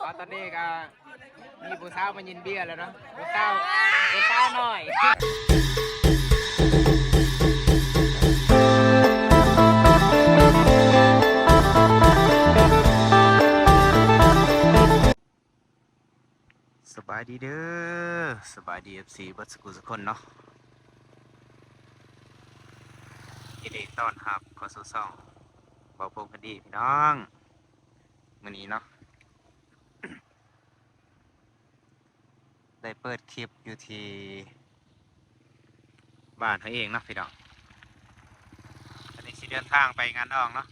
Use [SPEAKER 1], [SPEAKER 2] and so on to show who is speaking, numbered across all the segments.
[SPEAKER 1] ก็ตอนนี้ก็มีผู้สาวมายินเบียร์แล้วเนาะผู้สาวผู้สาวหน่อยสบายดีเด้อสบายดีเอฟซีบัสกุสกคนเนาะยินดีต้อนรับเข้าสู่ช่องเบาพงคดีพี่น้อง มื้อนี้เนาะได้เปิดคลิปอยู่ที่บ้านเขาเองเนาะพี่น้องอันนี้สิเดินทางไปงานดองเนาะ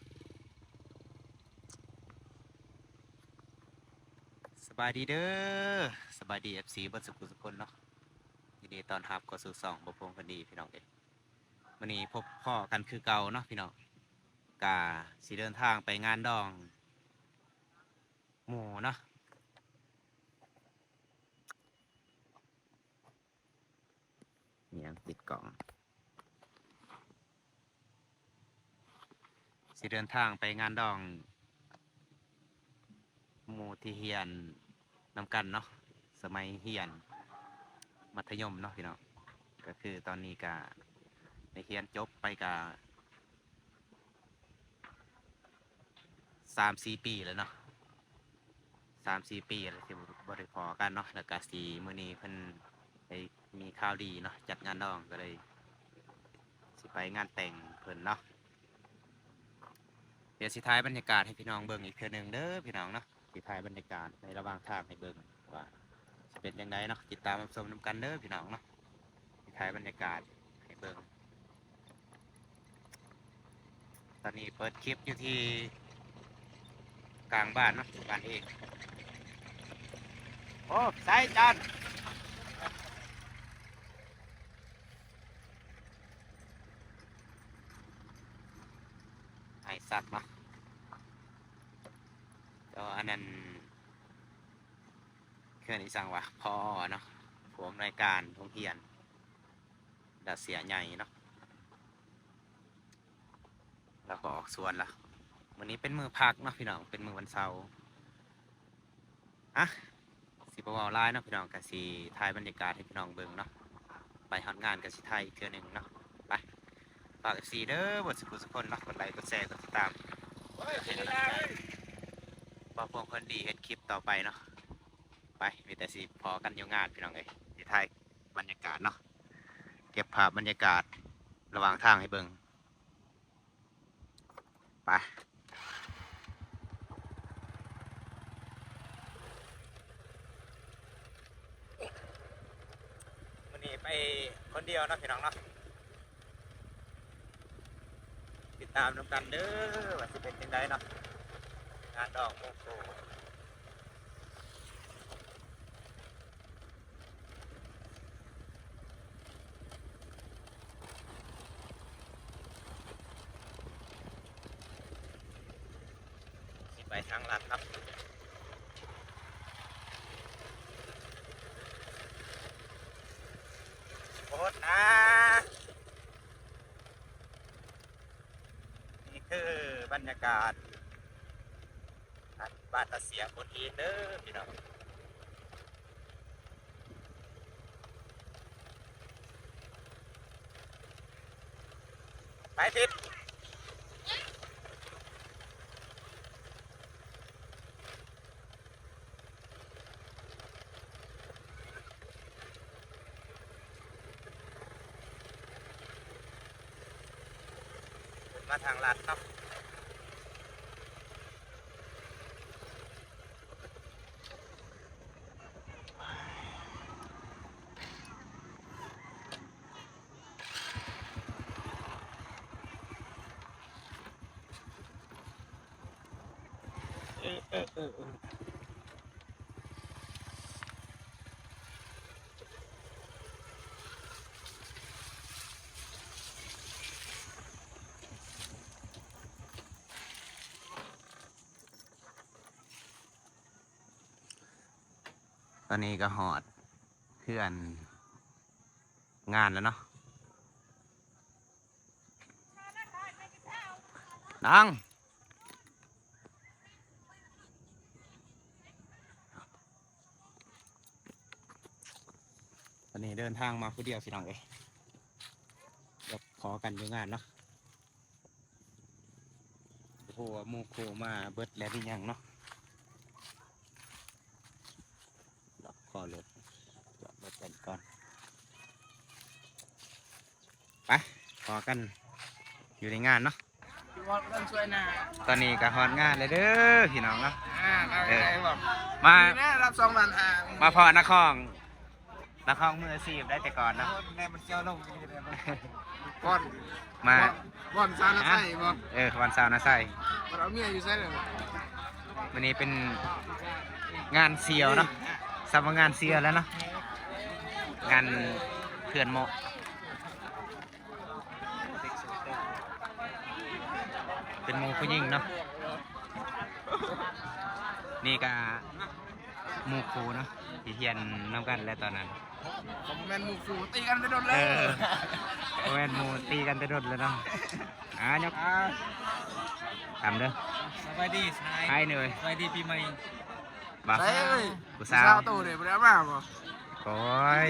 [SPEAKER 1] สบายดีเด้อสบายดีเอฟซีบัสกุสกคนเนาะยินดีตอนรับเข้าสู่ช่องบาพงคดีพี่น้องเองวันนี้พบพ่อกันคือเก่าเนาะพี่น้องกาสิเดินทางไปงานดอง หมู่เนาะเนี่ยติดกล่องสิเดินทางไปงานดองหมู่ที่เฮียนนำกันเนาะสมัยเฮียน มัธยมเนาะพี่น้องก็คือตอนนี้ก็ในเฮียนจบไปกาสามสี่ปีแล้วเนาะ สามสี่ปีแล้วที่บริพอกันเนาะแล้วก็สีมือนี้เพิ่นได้มีข่าวดีเนาะจัดงานดองก็เลยสิไปงานแต่งเพิ่นเนาะเดี๋ยวสิท้ายบรรยากาศให้พี่น้องเบิ่งอีกเทื่อหนึงเด้อพี่น้องเนาะสิท้ายบรรยากาศในระหว่างทางให้เบิ่งว่าสิเป็นยังไงเนาะติดตามรับชมนำกันเด้อพี่น้องเนาะสิท้ายบรรยากาศให้เบิ่งตอนนี้เปิดคลิปอยู่ที่กลางบ้านเนาะบ้านเอง โอ้ใส่จานไอสัตว์เนาะแล้วอันนั้นเครื่องอีสังวะพ่อเนาะผู้อำนวยการโรงเรียนดัดเสียใหญ่เนาะแล้วก็ออกสวนละวันนี้เป็นมือพักเนาะพี่น้องเป็นมือวันเสาร์อะ สิบวาไลน์เนาะพี่น้องกับสีถ่ายบรรยากาศให้พี่น้องเบิ่งเนาะไปฮอดงานกับสิไทยอีกเทื่อหนึ่งเนาะไปฝาก FC เด้อบทสกุลสกคนเนาะกดไลค์กดแชร์กดติดตามบอกพวกคนดีเฮ็ดคลิปต่อไปเนาะไปมีแต่สิพอกันอยู่งานพี่น้องเอ้ยสิถ่ายบรรยากาศเนาะเก็บภาพบรรยากาศระหว่างทางให้เบิ่งไปวันนี้ไป คนเดียวนะพี่น้องเนาะติดตามน้ำกันเด้อว่าสิเป็นยังไงเนาะงานดอกโมโกสิไปทางลัดครับโคตรนะ นี่คือบ รรยากาศบ้านตาเสียคนอีนเด้อพี่น้องไปทิศมาทางลัดเนาะเออ เออเออเออตอนนี้ก็หอดเพื่อนงานแล้วเนาะนัง อ นนี้เดินทางมาผู้เดียวพี่น้องเอ้ยเดี๋ยวขอกันอยู่งานเนาะโอ้โหหมูโคมาเบิดแล้วหรือยังเนาะล็อกคอรถจอดรถกันก่อนไปขอกันอยู่ในงานเนาะ
[SPEAKER 2] พี่วอดเริ่มช่วยนะ
[SPEAKER 1] ตอนนี้ก็ฮอดงานเลยเด้อพี่น้องเนาะ
[SPEAKER 2] อ่าเรา
[SPEAKER 1] เออ
[SPEAKER 2] ไงบอก
[SPEAKER 1] มา
[SPEAKER 2] แม่รับสองล้านห้า
[SPEAKER 1] มาพอนักคอง นักคองมืออาชีพได้แต่ก่อนเนาะ
[SPEAKER 2] แม่มันเจ้าลงนี่เลยก่อน
[SPEAKER 1] มา
[SPEAKER 2] ก่อนซานาไส้บ่
[SPEAKER 1] เออวันเสาร์นะใส่
[SPEAKER 2] มันเอาเมียอยู่ไส้เลย
[SPEAKER 1] วันนี้เป็นงานเซียวเนาะสำหรับงานเซียวแล้วเนาะงานเพื่อนโมะเป็นโมผู้หญิงเนาะนี่ก็หมูครูเนาะที่เทียนน้ำกันแล้วตอนนั้น
[SPEAKER 2] ผมแมนหมูฟูตีกันไปโดนเล
[SPEAKER 1] เอยอแม่นหมูตีกันแต่ดดเลยเนาะอะยก
[SPEAKER 2] อ่า
[SPEAKER 1] ทำเด้อ
[SPEAKER 3] สบายดีชาย
[SPEAKER 1] ให้เหนื่อย
[SPEAKER 3] สบายดีปีใหม่
[SPEAKER 1] บ่า
[SPEAKER 2] ใส่เอ้ย
[SPEAKER 1] ผู้
[SPEAKER 2] สา
[SPEAKER 1] สาว
[SPEAKER 2] วตู้เดี๋ยวไปแล้วมาบ่
[SPEAKER 1] โอ้ย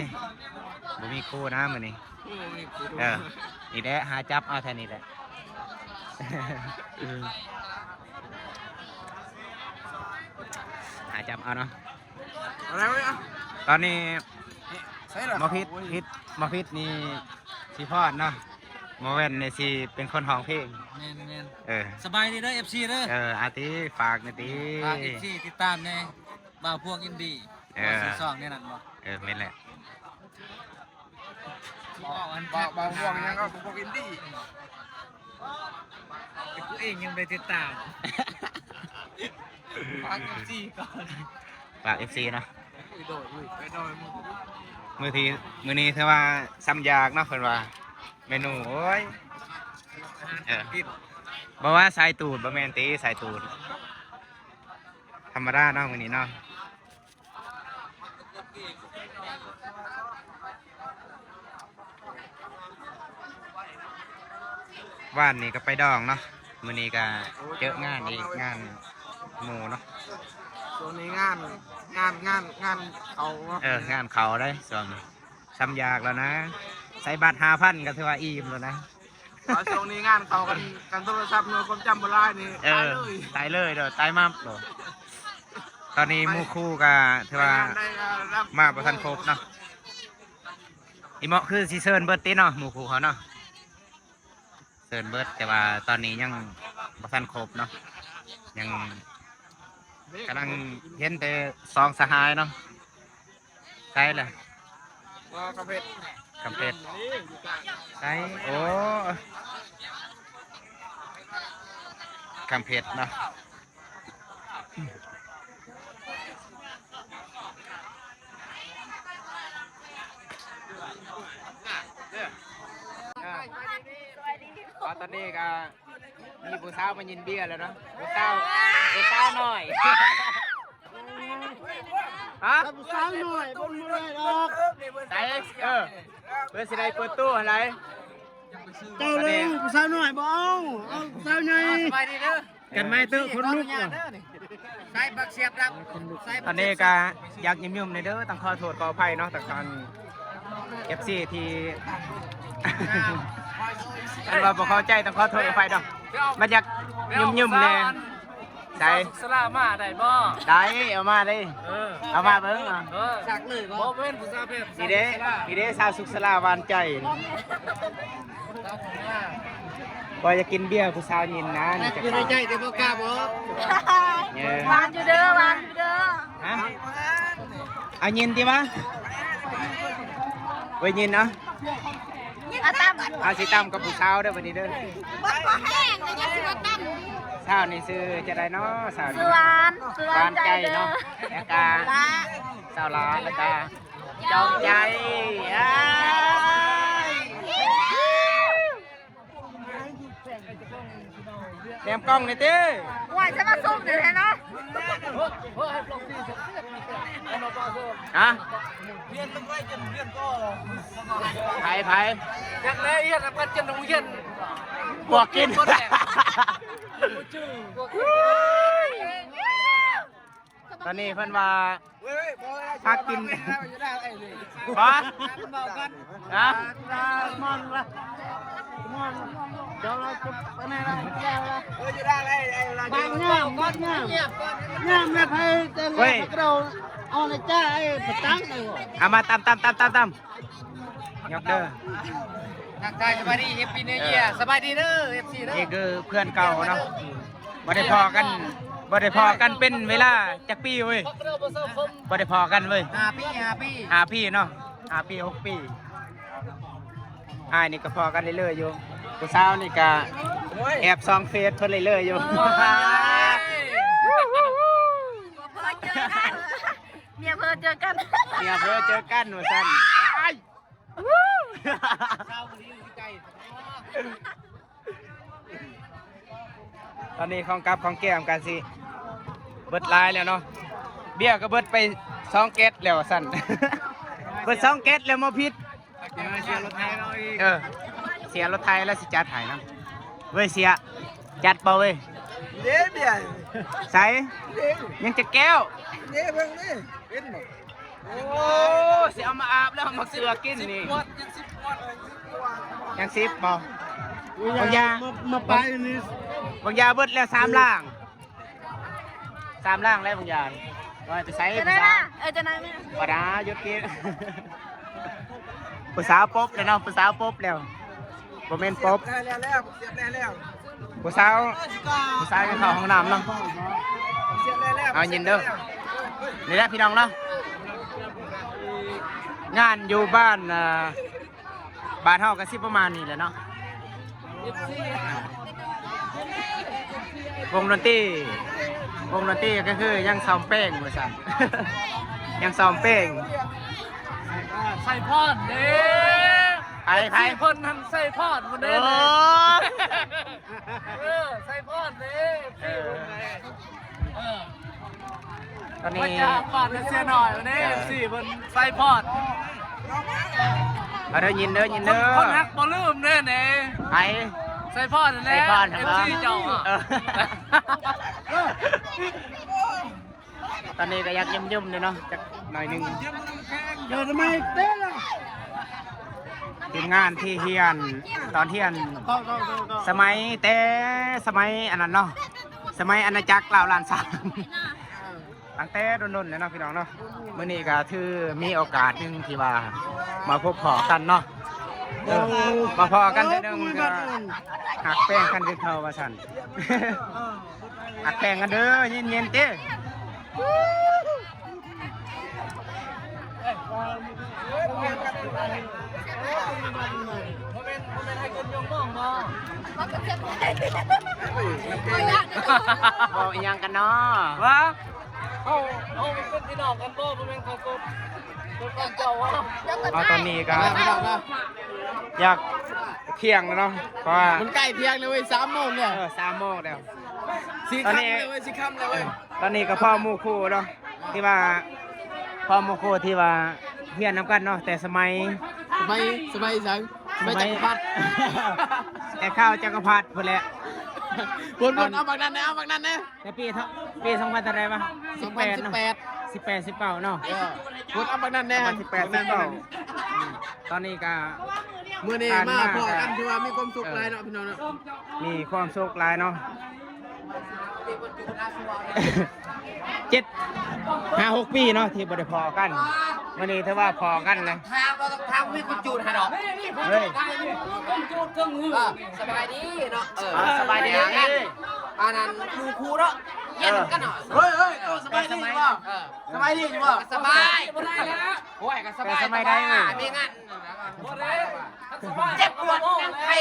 [SPEAKER 1] บ่มีคู่นะมื้อนี้
[SPEAKER 2] โอ้ยกูดู
[SPEAKER 1] เออนี่แหละหาจับเอาแท่นี้แหละ หาจับเอาเนาะ
[SPEAKER 2] อะไรวะเนี่ย
[SPEAKER 1] ตอนนี้
[SPEAKER 2] ใส่เหรอ
[SPEAKER 1] หมอพิษพิษหมอพิษนี่สิพอดเนาะหมอเว่นนี่สิเป็นคนห้องเพลง
[SPEAKER 3] แมนแมน
[SPEAKER 1] เออ
[SPEAKER 3] สบายดีเด้อ FC เด้อ
[SPEAKER 1] เอออาติฝากหน่อยติ
[SPEAKER 3] ฝาก FC ติดตามแน่บ่าวพวกอินดี้
[SPEAKER 1] เออ
[SPEAKER 3] บ่าวสองเนี่ยนั่นบ่
[SPEAKER 1] เออแม่นแหละ
[SPEAKER 3] บ่าวอัน
[SPEAKER 2] บ่าวบ่าวห่วงยังก็พวกอินดี้
[SPEAKER 3] แต่กูเองยังไปติดตามฝาก FC ก่อน
[SPEAKER 1] ฝาก FC เนาะ
[SPEAKER 2] อุ้ยโดดอุ้ยไปโดดมึง
[SPEAKER 1] มือทีมือนี้ถือว่าซ้ำยากเนาะเพิ่นว่า เมนูโอ้ยเออ
[SPEAKER 3] ติด
[SPEAKER 1] บ่ว่าสายตูดบ่แมนติสายตูด ธรรมดาเนาะมือนี้เนาะว่านนี่ก็ไปดองเนาะมือนี้ก็เจอะงานอีกงานหมูเนาะ
[SPEAKER 2] ตัวนี้งานงานงานงานเขาวะ
[SPEAKER 1] เอองานเขาได้ส่วนนี้ซ้ำยากแล้วนะ ใส่บัตร5,000ก็ถือว่าอิ่มแล้วนะ
[SPEAKER 2] เอาช่วงนี้งานเขากันกันโทรศัพท์เนื้อความจำบ่ได้นี่
[SPEAKER 1] เอ
[SPEAKER 2] ตาย
[SPEAKER 1] อ
[SPEAKER 2] เลย
[SPEAKER 1] ตายเลยเด้อตายมาเด้อตอนนี้หมู่คู่ก็ถือว่า
[SPEAKER 2] ได้งานได้รับ
[SPEAKER 1] มาประทันครบเนาะอีเหมาะคือซีเซิร์นเบิร์ดติเนาะหมู่คู่เขาเนาะเซิร์นเบิร์ดแต่ว่าตอนนี้ยังประทันครบเนาะยัง กำลังเห็นแต่สองสหายเนาะใช่เลย
[SPEAKER 2] ว่ากระเพชร
[SPEAKER 1] กำเพชรใช่โอ้กำเพชรเนาะตอนนี้ก็ มีผู้สาวมายินเบียร์แล้วเนาะผู้สาวผู้สาวหน่อยฮะ
[SPEAKER 2] ผู้สาวหน่อยบนมือดอก
[SPEAKER 1] ไหนเออเพื่อสิได้เปิดตู้อะไร
[SPEAKER 2] เจ้าเลยผู้สาวหน่อยบ่เอาเอาผู้สาวใหญ่
[SPEAKER 3] สบายดีเด้อ
[SPEAKER 1] กันไม่ตื้อคนลุก
[SPEAKER 3] เด้อนี่ใส่บักเสียบรับใส่
[SPEAKER 1] ตอนนี้ก็อยากยิ้มๆในอยเด้อต้องขอโทษขออภัยเนาะแต่ตอนเอฟซีที่อันว่าบ่เข้าใจต้องขอโทษขออภัยเนาะ มันอยากยิ้มๆเลยได้
[SPEAKER 3] สลามาได้บ่
[SPEAKER 1] ได้เอามาเลย
[SPEAKER 3] เออ
[SPEAKER 1] เอามาเบิ่งอะ
[SPEAKER 3] เออสักเลยบ่บ่เป็นผู้สาวเพศ
[SPEAKER 1] นี่เด้นี่เด้สาวสุขสลาหวานใจบ่อยากกินเบียร์ผู้สาวยินนะนี่จะ
[SPEAKER 3] อยู่ในใจแต่บ่กล้าบ่
[SPEAKER 1] เนี่ย
[SPEAKER 4] วางอยู่เด้อวางอยู่เด้อ
[SPEAKER 1] ฮะเอายินดีมะไว้ยินเนาะ
[SPEAKER 4] อาตั้ม
[SPEAKER 1] เอาสิตั้มกับผู้สาวเด้อวันนี้เด้อ
[SPEAKER 4] บักบ่แห้งก็ยังสิมาตั้ม
[SPEAKER 1] สาวนี่ซื้อจะได้เนาะสาว
[SPEAKER 4] ซื้
[SPEAKER 1] นี่
[SPEAKER 4] อหวานซื้อหวาว
[SPEAKER 1] หานน
[SPEAKER 4] ใจ
[SPEAKER 1] ใจ
[SPEAKER 4] เด้อ
[SPEAKER 1] เนาะแล้วก็
[SPEAKER 4] ละ
[SPEAKER 1] สาวหลานแล้วก็จองใจอ้ายแนมกล้องนี่ติ
[SPEAKER 4] ว่าจะมาซุ่มอยู่แท้เนาะ
[SPEAKER 1] ฮะ
[SPEAKER 3] เรียนต้องไว้จนเรียนก็
[SPEAKER 1] ไผไผ
[SPEAKER 3] อยากเลยเรียนกันจนโรงเรียน
[SPEAKER 1] บวกกิน
[SPEAKER 4] ส
[SPEAKER 1] ตอนนี้เพิ่นว่า
[SPEAKER 2] เว้ยบ่ได้
[SPEAKER 1] พักกิน
[SPEAKER 2] จะได้ไอ้นี่
[SPEAKER 1] บอสนะ
[SPEAKER 2] มอนละมอน เดี๋ยวเราจะไปไหนล่ะเออจะได้ไอ้ไอ้เราบางงามบางงามงามแม่ไพ่แต่เราเอาในจ้าไอ้ประตังไอ้บ่
[SPEAKER 1] เอามาตามตามตามตามตามยกเด้อ
[SPEAKER 3] ทักทายสบายดีเอฟพีเนเยียสบายดีเด้อเอฟซีเด้อ
[SPEAKER 1] นี่คือเพื่อนเก่าเนาะบ่ได้พอกันบ่ได้พอกันเป็นเวลาจักปีเว้ย
[SPEAKER 3] พักเด้อ
[SPEAKER 1] บ่ได้พอกันเว้ย
[SPEAKER 3] ห้าพี่หาพี่
[SPEAKER 1] ห้าปีเนาะห้าปีหกปีอ้ายนี่ก็พอกันเรื่อยๆอยู่ ผู้สาวนี่ก็แอบซองเฟซเพิ่นเรื่อยๆอยู่
[SPEAKER 4] เพื่อเจอกันเมียเพื่อเจอกัน
[SPEAKER 1] เนี่ยเพื่อเจอกันว่าซั่นอ้ายตอนนี้ของกับของแก้มกันสิเบิดลายแล้วเนาะเบี้ยก็เบิดไปสองเกตแล้วว่าซั่นเบิดสองเกตแล้วมาพิษ
[SPEAKER 3] เชียร์รถไทยเราอีก
[SPEAKER 1] เออ เสียรถไทยแล้วสิจัดใหายนะเว้ยเสียจัดเปล่าเว้ย
[SPEAKER 2] เด้เบี้ย
[SPEAKER 1] ใส่ยังจะแก้ว
[SPEAKER 2] เด้เบิ่งนี่เป็นบ่
[SPEAKER 1] โอ้เสียเอามาอาบแล้วเอามาเสือกินนี่
[SPEAKER 3] วัดยังสิบวัด
[SPEAKER 1] ยังซิบบ่บางยา
[SPEAKER 2] มาไปนี่
[SPEAKER 1] บางยาเบิดแล้วสามล่างสามล่างแล้วบางยาว่าจะใส่
[SPEAKER 4] จะ
[SPEAKER 1] ภา
[SPEAKER 4] ได้
[SPEAKER 1] ษา
[SPEAKER 4] ละเออจะได้ไหม
[SPEAKER 1] ปดาหยุดกินภาษาวป๊บแล้วเนาะภาษาวป๊บแล้ว บ่แม่นป๊บ
[SPEAKER 2] ได้แล้วแล้วเสียบได้แล้ว
[SPEAKER 1] ภาษาวภาษาวยังเข้าห้องน้ำเนาะ
[SPEAKER 2] เสียบได้แล้ว
[SPEAKER 1] เอายินเด้อนี่แหละพี่น้องเนาะงานอยู่บ้านอ่าบ้านเฮาก็สิประมาณนี้แหละเนาะวงดนตรีวงดนตรีก็คือยังซ้อมเป้งว่าซั่นยังซ้อมเป้ง
[SPEAKER 3] ใส่พอดเด้
[SPEAKER 1] ไปไป
[SPEAKER 3] สี่คนทำใส่พอดหมด
[SPEAKER 1] โอ้
[SPEAKER 3] เด้เลยเออใส่พอดเด้
[SPEAKER 1] เออ
[SPEAKER 3] เออ
[SPEAKER 1] ตอน
[SPEAKER 3] ว่า
[SPEAKER 1] นี้
[SPEAKER 3] จะปาดเสียหน่อยวันนี้สี่คนใส่พอด
[SPEAKER 1] เอาเด้อยินเด้อยิน
[SPEAKER 3] คน
[SPEAKER 1] เด้อ
[SPEAKER 3] คนฮักบอลลืมเด้เน่
[SPEAKER 1] ไป
[SPEAKER 3] ใส่พอดนั่นแห
[SPEAKER 1] ใส่
[SPEAKER 3] ละ
[SPEAKER 1] พอด
[SPEAKER 3] เอ
[SPEAKER 1] เหร
[SPEAKER 3] ฟ
[SPEAKER 1] อ
[SPEAKER 3] ซีเจ้าอะ
[SPEAKER 1] เออตอนนี้ก็อยากยุ่มๆเลยเนาะจักหน่อยหนึง
[SPEAKER 2] เดี๋ยวทำไมเต้นล่ะ
[SPEAKER 1] ทีมงานที่เฮียนตอนเฮียน
[SPEAKER 2] ก็ก็ก็ก็
[SPEAKER 1] สมัยแต่สมัยอันนั้นเนาะสมัยอาณาจักรลาวลานสามตั้งแต่โดนๆเลยเนาะพี่น้องเนาะมื้อนี้ก็ถือมีโอกาสหนึงที่ว่ามาพบพอกันเนาะเออมาพอกันเทื่อหนึงก็หักแป้งกันคือเขาว่าซั่นหักแป้งกันเด้อเย็นๆเต้
[SPEAKER 4] เขาก็เจ็ บเลยไม่ยากนะ
[SPEAKER 1] บ่อีหยังกันเนาะ
[SPEAKER 3] วะเอาเอาเป็นพี่น้องกันบ่บ่เป็นของคนคนก่อนเจ้าอะ
[SPEAKER 1] เอาตอนนี้ก็อยากเที่ยงแล้วเนาะเพราะว่า
[SPEAKER 2] มันใกล้เที่ยงเลยเว้ยสามโมงเนี่ย
[SPEAKER 1] เออสามโมงแล้ว
[SPEAKER 2] สี่
[SPEAKER 1] ตอน
[SPEAKER 2] ค่ำ
[SPEAKER 1] นี้
[SPEAKER 2] เลยเว้ยสี่ค่ำเลยเว้ย
[SPEAKER 1] ตอนนี้ก็พ่อหมู่คู่เนาะที่ว่าพ่อหมู่คู่ที่ว่าเฮียนน้ำกันเนาะแต่สมัย
[SPEAKER 2] สมัยสมัยสังสมัยจักรพรรดิ
[SPEAKER 1] แต่ข้าวจักรพรรดิพุ่นแหละ
[SPEAKER 2] บนบนเอาบักนั้นนะเอาบักนั้นนะ
[SPEAKER 1] แต่ปีเท่าปีสองพันเท่าไหรวะ
[SPEAKER 2] สองพันสิบ
[SPEAKER 1] เนาะ
[SPEAKER 2] แปด
[SPEAKER 1] สิบแปดสิบเก้าเนาะ
[SPEAKER 2] เออคนเอาบักนั้น
[SPEAKER 1] ส
[SPEAKER 2] แน่
[SPEAKER 1] องพันสิบแปดสิบเก้าตอนนี้ก็
[SPEAKER 2] มื่อนี้
[SPEAKER 1] ผ่าน
[SPEAKER 2] มา
[SPEAKER 1] มา
[SPEAKER 2] พอกันถือว่ามีความสุขหลายเนาะพี่น้องเนาะ
[SPEAKER 1] มีความสุขหลายเนาะ เจ็ดห้าหกปีเนาะที่บริพอกันวันนี้ถือว่าพอกันเลย
[SPEAKER 3] ทางเราต้องทางมีคนจูดให้ดอก
[SPEAKER 1] เฮ้ย
[SPEAKER 3] คนจูดเครื่องมือ
[SPEAKER 5] สบายดีเนาะเออ
[SPEAKER 1] อ่าสบายดี
[SPEAKER 5] อันนั้นครูครูเนาะ เย็นกันหน่อย
[SPEAKER 2] เฮ้ยเฮ้ยสบายดีป่ะ
[SPEAKER 5] เออ
[SPEAKER 2] สบายดีป่ะ
[SPEAKER 5] สบาย
[SPEAKER 3] บ่ได้แล้ว
[SPEAKER 5] โอ้ยก็สบาย
[SPEAKER 1] แต่สบายได้เลย
[SPEAKER 5] มีงาน
[SPEAKER 3] บ่ได้สบาย
[SPEAKER 5] เจ็บปวดยังใคร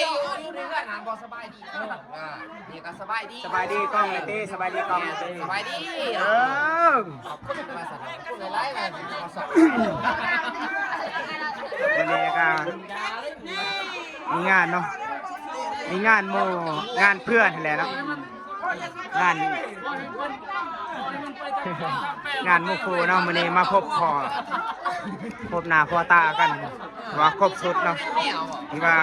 [SPEAKER 5] อยู่ในเรื่องงานบ่สบายดีเอออ่านี่ก็สบายดี
[SPEAKER 1] สบายดีกล้องเลยตีสบายดีกล้องเลยตี
[SPEAKER 5] สบายดี
[SPEAKER 1] เออ
[SPEAKER 5] ขอบคุณมาสนับสนุนหลายๆเลยขอสอบ
[SPEAKER 1] วันนี้ก็มีงานเนาะมีงานโมงานเพื่อนแหละเนาะ งาน งานโมโคเนาะมื้อนี้มาพบพอพบหน้าพอตากัน ว่าครบสุดเนาะที่ว่า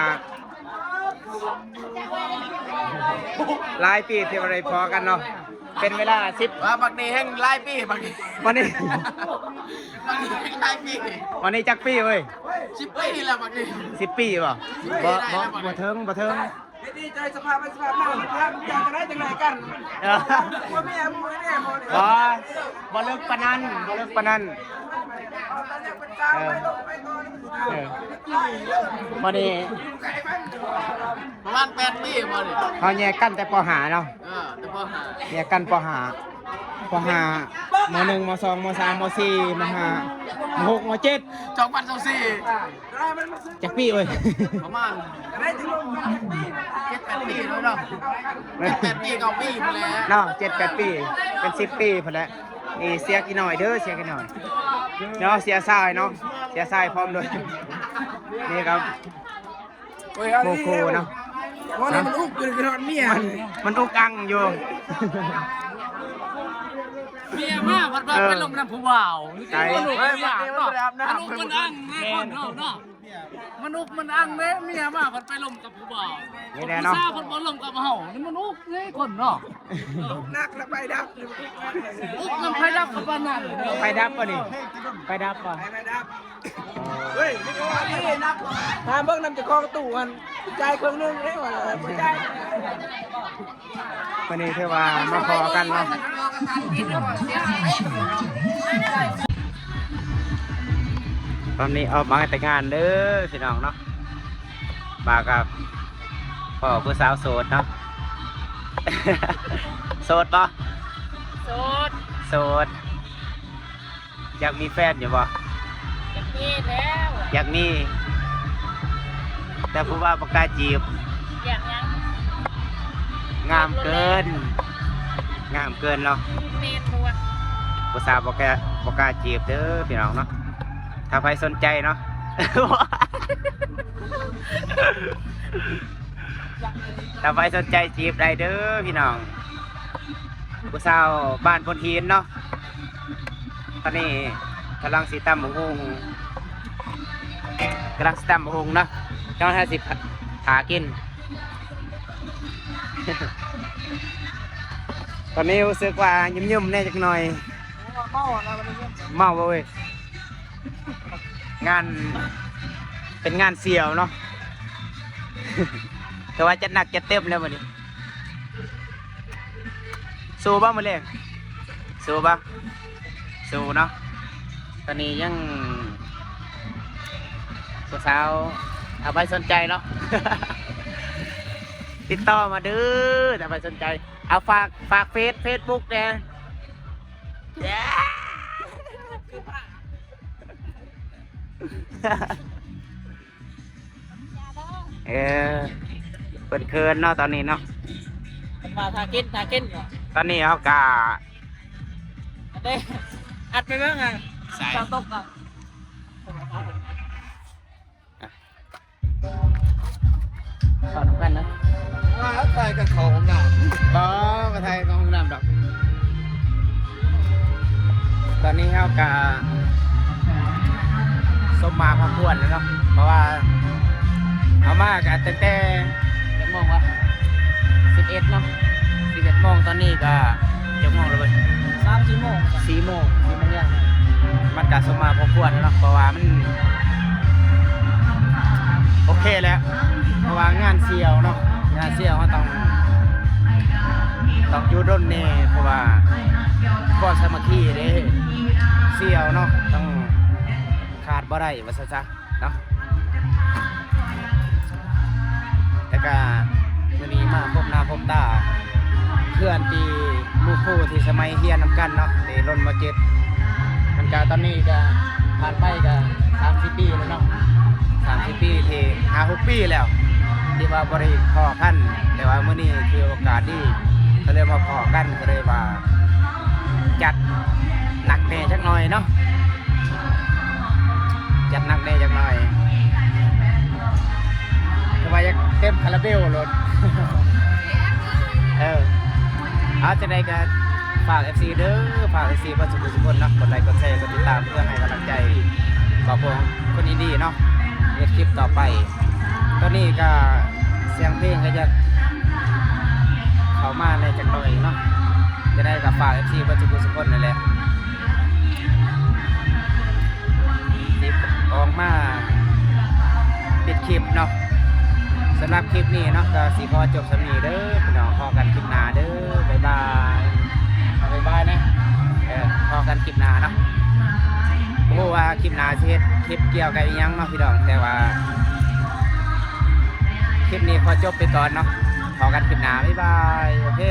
[SPEAKER 1] หลายปีที่บ่ได้พอกันเนาะเป็นเวลาสิบ
[SPEAKER 5] ว่าบักนี้แห้งไล่ปีบักนี้
[SPEAKER 1] วันนี้
[SPEAKER 5] บักนี้แห้งไล่ปี
[SPEAKER 1] วันนี้จักปีเว้ย
[SPEAKER 5] สิบปีแล้วบักนี้
[SPEAKER 1] สิบปีป่ะบ่บ่บ่เทิงบ่เทิง
[SPEAKER 5] ดีใจสภาพสภาพหน้าสภาพอยากจะได้จังไรกัน
[SPEAKER 1] เออ
[SPEAKER 5] ว่าแม่มึงแม่มึง
[SPEAKER 1] บ่บ่เลิกปานนั้นบ่เลิกปานนั้นเออเออวันนี้
[SPEAKER 5] ประมาณแปดปีมาดิ
[SPEAKER 1] เขาแยกกันแต่ปหาเนาะ
[SPEAKER 5] เออแต่พอหา
[SPEAKER 1] แยกกันปหาปหา มหนึ่งมสองมสามมสี่มห้ามหกมเจ็ด
[SPEAKER 5] จองพันสองสี่
[SPEAKER 1] จักปีเว้ย
[SPEAKER 5] ประมาณเจ็ดแปดปีแล้วเนาะเจ็ดแปดปีเก้าปีมาแล้ว
[SPEAKER 1] เนาะเจ็ดแปดปีเป็นสิบปีพอแล้วนี่เสียกี่หน่อยเด้อเสียกี่หน่อยเนาะเสียทรายเนาะเสียทรายพร้อมด้วยนี่ครับโมโคเนาะ
[SPEAKER 5] วันนี้มันอุ้มปืนกระโดดเมีย
[SPEAKER 1] มันมันอุกอังอยู่
[SPEAKER 3] เมียมากมันมาเป็นลมน้ำผู้บ่าว
[SPEAKER 1] ไก่
[SPEAKER 3] มันลุกมันอังเนาะมันลุกมันอังแม่คนเนาะเนาะ มันลุกมันอังเด้เมียมากมันไปลมกับผู้บ่าว
[SPEAKER 1] นี่แหละเนาะ
[SPEAKER 3] ผู้สาวมันบ่ลมกับเฮานี่มันลุกเด้คนเนาะ
[SPEAKER 5] นักแล้วไปดับ
[SPEAKER 3] ลุกมันไผดับกับปานนั้น
[SPEAKER 1] ไฟดับป่ะนี่ไฟดับป่ะ
[SPEAKER 5] ไปดับเฮ้ยนี่นับถามเบิ่งนำจะคอกระตู่กันใจเครื่องนึงได้ว่าบ่ใจ
[SPEAKER 1] วันนี้เทว่ามาพอกันเนาะ ตอนนี้ออกมาแต่งานเด้อพี่น้องเนาะมากับพ่อผู้สาวโสดเนาะ โสดปะ
[SPEAKER 4] โสด
[SPEAKER 1] โสด อยากมีแฟนอยู่ปะ
[SPEAKER 4] จะมีแล้ว
[SPEAKER 1] อยากมี แต่ผู้ว่าประกล้าจีบ
[SPEAKER 4] อยากยัง
[SPEAKER 1] งามเกิน งามเกินเนาะ
[SPEAKER 4] เมนบัว
[SPEAKER 1] ผู้สาวบอกแกบอกกล้าจีบเด้อพี่น้องเนาะ ถ้าใครสนใจเนาะ ถ้าใครสนใจจีบได้เด้อพี่น้องผู้สาวบ้านพนทีนเนาะ ตอนนี้กำลังสีตำหมูหุงกำลังสีตำหมูหุงเนาะเจ้าห้าสิบหากิน ตอนนี้รู้สึกว่ายุ่มๆแน่จักหน่อย
[SPEAKER 5] เมาอะวันนี้
[SPEAKER 1] เมาบ่เว้ย งานเป็นงานเสี่ยวเนาะแต่ว่าจะหนักจะเต็มแล้ววันนี้สู้บ้างมาเลยสู้บ้างสู้เนาะตอนนี้ยังสาวๆเอาไปสนใจเนาะติดต่อมาเด้อถ้าไปสนใจ เอาฝากฝากเฟซเฟซบุ๊กเนี่ย เออเปิดเคินเนาะตอนนี้เนาะ
[SPEAKER 3] มาทากินทากินก่อน
[SPEAKER 1] ตอนนี้เขากา
[SPEAKER 3] เด้อัดไปเบิ่งอะ
[SPEAKER 1] ใส่
[SPEAKER 3] เจ้าตกอะ
[SPEAKER 1] ขอน้ำกันนะ
[SPEAKER 5] ว่าใส่กับเขาของหนา
[SPEAKER 1] ก็กระไทยกองน้ำดอก ตอนนี้เขากาส มมาพักควรแล้วเนาะเพราะว่าเอามากตั้งแต่เจ็ดโมงวะสิบเอ็ดเนาะสิบเอ็ดโมงตอนนี้ก็เจ็ดโมงแล้วเว้ย
[SPEAKER 3] สามสี่โมง
[SPEAKER 1] สี่โมงสี่โมงยังมันกะสมมาพอควรเนาะเพราะว่ามันโอเคแล้วเพราะว่างานเซียวเนาะงานเซียวเขาต้องต้องอยู่ด้นแน่เพราะว่าก็สามัคคีเด้เซียวเนาะต้องขาด บ่ได้ว่าซะซะเนาะแต่ก็วันนี้มาพบหน้าพบตา เพื่อนที่ลูกคู่ที่สมัยเฮียนนำกันเนาะที่ร่นมาเจ็ดมันก็ตอนนี้ก็ผ่านไปก็สามสิบปีแล้วเนาะสามสิบปีที่ห้าหกปีแล้ว ที่ว่าบริพอกันแต่ว่ามื้อนี้คือโอกาสที่ก็เลยมาพอกันก็เลยว่าจัดหนักแน่จักหน่อยเนาะ จัดหนักแน่จักหน่อยแต่ว่าอยากเต็มคาราเบลรถเออเอาจะได้ก็ฝาก FC เด้อฝาก FC ประสุขสุขคนเนาะกดไลค์กดแชร์กดติดตามเพื่อให้กำลังใจขอบคุณคนดีๆเนาะในคลิปต่อไป ตอนนี้ก็เสียงเพลงก็จะเข้ามาในจักหน่อยเนาะจะได้กับฝาก FC เพื่อนทุกคนทุกคนนั่นแหละ ออกมาปิดคลิปเนาะสำหรับคลิปนี้เนาะก็สีขอจบสำนีเด้อพี่น้องพอกันคลิปหน้าเด้อบ๊ายบายบ๊ายบายนะเออพอกันคลิปหน้าเนาะโอ้ว่าคลิปหน้าสิเฮ็ดคลิปเกี่ยวกับยังเนาะพี่น้องแต่ว่า คลิปนี้ขอจบไปก่อนเนาะพอกันคลิปหน้าบ๊ายบายโอเค